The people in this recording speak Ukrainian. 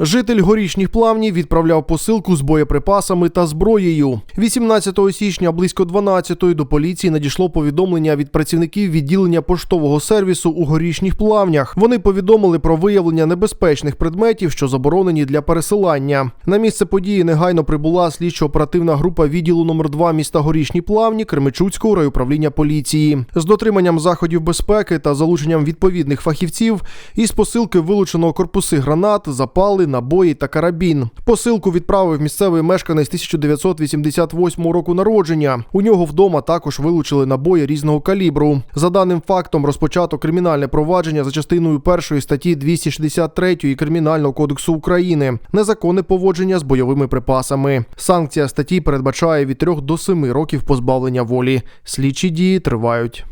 Житель горішніх плавнів відправляв посилку з боєприпасами та зброєю. 18 січня близько 12-ї до поліції надійшло повідомлення від працівників відділення поштового сервісу у горішніх плавнях. Вони повідомили про виявлення небезпечних предметів, що заборонені для пересилання. На місце події негайно прибула слідчо-оперативна група відділу номер 2 міста Горішні Плавні Кременчуцького райуправління поліції. З дотриманням заходів безпеки та залученням відповідних фахівців із посилки вилучено корпуси гранат, запали, набої та карабін. Посилку відправив місцевий мешканець 1988 року народження. У нього вдома також вилучили набої різного калібру. За даним фактом, розпочато кримінальне провадження за частиною першої статті 263 Кримінального кодексу України незаконне поводження з бойовими припасами. Санкція статті передбачає від 3 до 7 років позбавлення волі. Слідчі дії тривають.